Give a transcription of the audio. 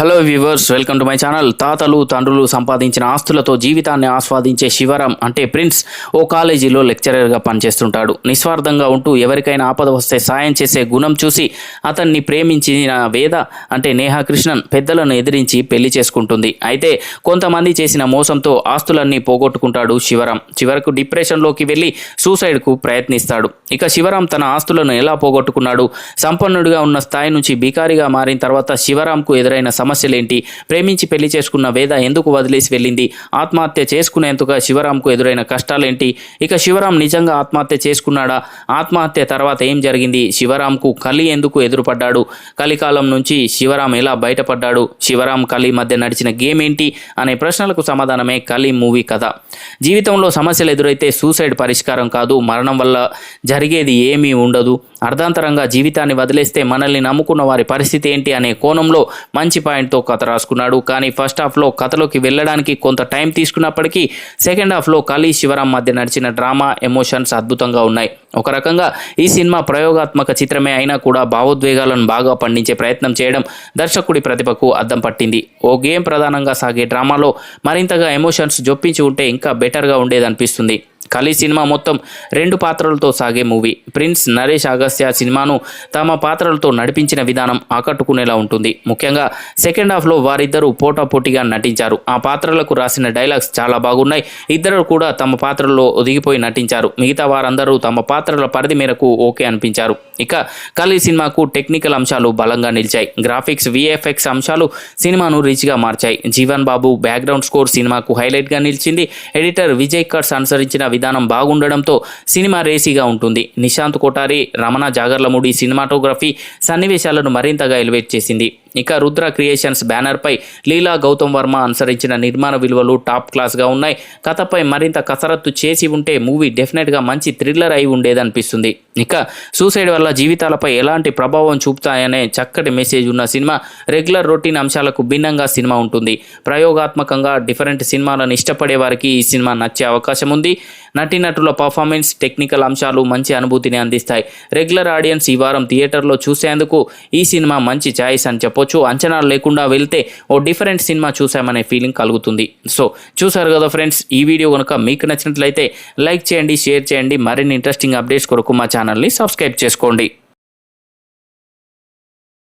Hello viewers welcome to my channel తాతలు తండ్రులు సంపాదించిన ఆస్తులతో జీవితాన్ని ఆస్వాదించే శివరాం అంటే ప్రిన్స్ ఓ కాలేజీలో లెక్చరర్గా పనిచేస్తుంటాడు. నిస్వార్థంగా ఉంటూ ఎవరికైనా ఆపద వస్తే సాయం చేసే గుణం చూసి అతన్ని ప్రేమించిన వేద అంటే నేహా కృష్ణన్ పెద్దలను ఎదిరించి పెళ్ళి చేసుకుంటుంది. అయితే కొంతమంది చేసిన మోసంతో ఆస్తులన్నీ పోగొట్టుకుంటాడు శివరాం. చివరకు డిప్రెషన్లోకి వెళ్ళి సూసైడ్కు ప్రయత్నిస్తాడు. ఇక శివరాం తన ఆస్తులను ఎలా పోగొట్టుకున్నాడు? సంపన్నుడిగా ఉన్న స్థాయి నుంచి బికారిగా మారిన తర్వాత శివరాంకు ఎదురైన సమస్యలేంటి? ప్రేమించి పెళ్ళి చేసుకున్న వేద ఎందుకు వదిలేసి వెళ్ళింది? ఆత్మహత్య చేసుకునేందుకు శివరాంకు ఎదురైన కష్టాలేంటి? ఇక శివరాం నిజంగా ఆత్మహత్య చేసుకున్నాడా? ఆత్మహత్య తర్వాత ఏం జరిగింది? శివరాంకు కలి ఎందుకు ఎదురుపడ్డాడు? కలికాలం నుంచి శివరాం ఎలా బయటపడ్డాడు? శివరాం కలి మధ్య నడిచిన గేమ్ ఏంటి అనే ప్రశ్నలకు సమాధానమే కలి మూవీ కథ. జీవితంలో సమస్యలు ఎదురైతే సూసైడ్ పరిష్కారం కాదు. మరణం వల్ల జరిగేది ఏమీ ఉండదు. అర్ధాంతరంగా జీవితాన్ని వదిలేస్తే మనల్ని నమ్ముకున్న వారి పరిస్థితి ఏంటి? అనే కోణంలో మంచి పాయింట్తో కథ రాసుకున్నాడు. కానీ ఫస్ట్ హాఫ్లో కథలోకి వెళ్ళడానికి కొంత టైం తీసుకున్నప్పటికీ సెకండ్ హాఫ్లో కలీ శివరాం మధ్య నడిచిన డ్రామా ఎమోషన్స్ అద్భుతంగా ఉన్నాయి. ఒక రకంగా ఈ సినిమా ప్రయోగాత్మక చిత్రమే అయినా కూడా భావోద్వేగాలను బాగా పండించే ప్రయత్నం చేయడం దర్శకుడి ప్రతిభకు అద్దం పట్టింది. ఓ గేమ్ ప్రధానంగా సాగే డ్రామాలో మరింతగా ఎమోషన్స్ జొప్పించి ఉంటే ఇంకా బెటర్గా ఉండేదనిపిస్తుంది. ఖాళీ సినిమా మొత్తం రెండు పాత్రలతో సాగే మూవీ. ప్రిన్స్ నరేష్ అగస్త్య సినిమాను తమ పాత్రలతో నడిపించిన విధానం ఆకట్టుకునేలా ఉంటుంది. ముఖ్యంగా సెకండ్ హాఫ్లో వారిద్దరూ పోటాపోటీగా నటించారు. ఆ పాత్రలకు రాసిన డైలాగ్స్ చాలా బాగున్నాయి. ఇద్దరు కూడా తమ పాత్రల్లో ఒదిగిపోయి నటించారు. మిగతా వారందరూ తమ పాత్రల పరిధి మేరకు ఓకే అనిపించారు. ఇక ఖాళీ సినిమాకు టెక్నికల్ అంశాలు బలంగా నిలిచాయి. గ్రాఫిక్స్ విఎఫ్ఎక్స్ అంశాలు సినిమాను రిచ్గా మార్చాయి. జీవన్ బాబు బ్యాక్గ్రౌండ్ స్కోర్ సినిమాకు హైలైట్గా నిలిచింది. ఎడిటర్ విజయ్ కట్స్ అనుసరించిన విధానం బాగుండడంతో సినిమా రేసీగా ఉంటుంది. నిశాంత్ కోటారి రమణ జాగర్లమూడి సినిమాటోగ్రఫీ సన్నివేశాలను మరింతగా ఎలివేట్ చేసింది. ఇక రుద్ర క్రియేషన్స్ బ్యానర్పై లీలా గౌతమ్ వర్మ అనుసరించిన నిర్మాణ విలువలు టాప్ క్లాస్గా ఉన్నాయి. కథపై మరింత కసరత్తు చేసి ఉంటే మూవీ డెఫినెట్గా మంచి థ్రిల్లర్ అయి ఉండేదనిపిస్తుంది. ఇక సూసైడ్ వల్ల జీవితాలపై ఎలాంటి ప్రభావం చూపుతాయనే చక్కటి మెసేజ్ ఉన్న సినిమా రెగ్యులర్ రొటీన్ అంశాలకు భిన్నంగా సినిమా ఉంటుంది. ప్రయోగాత్మకంగా డిఫరెంట్ సినిమాలను ఇష్టపడే వారికి ఈ సినిమా నచ్చే అవకాశం ఉంది. నటీనటుల పర్ఫార్మెన్స్ టెక్నికల్ అంశాలు మంచి అనుభూతిని అందిస్తాయి. రెగ్యులర్ ఆడియన్స్ ఈ వారం థియేటర్లో చూసేందుకు ఈ సినిమా మంచి ఛాయిస్ అని చెప్పొచ్చు. అంచనాలు లేకుండా వెళ్తే ఓ డిఫరెంట్ సినిమా చూసామనే ఫీలింగ్ కలుగుతుంది. సో చూసారు కదా ఫ్రెండ్స్ ఈ వీడియో కనుక మీకు నచ్చినట్లయితే లైక్ చేయండి షేర్ చేయండి. మరిన్ని ఇంట్రెస్టింగ్ అప్డేట్స్ కొరకు మా ఛానల్ని సబ్స్క్రైబ్ చేసుకోండి.